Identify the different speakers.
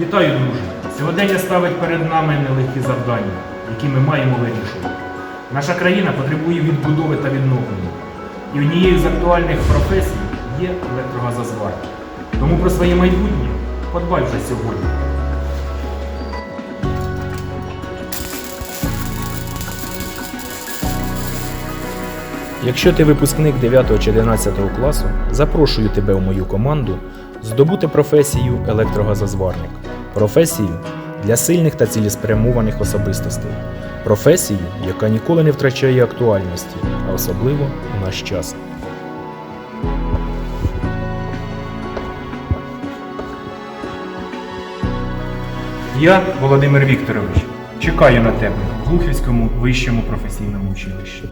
Speaker 1: Вітаю, друже! Сьогодення ставить перед нами нелегкі завдання, які ми маємо вирішувати. Наша країна потребує відбудови та відновлення. І однією з актуальних професій є електрогазозварка. Тому про своє майбутнє подбай вже сьогодні. Якщо ти випускник 9 чи 11 класу, запрошую тебе у мою команду здобути професію електрогазозварник. Професію для сильних та цілеспрямованих особистостей. Професію, яка ніколи не втрачає актуальності, а особливо у наш час. Я, Володимир Вікторович, чекаю на тебе в Глухівському вищому професійному училищі.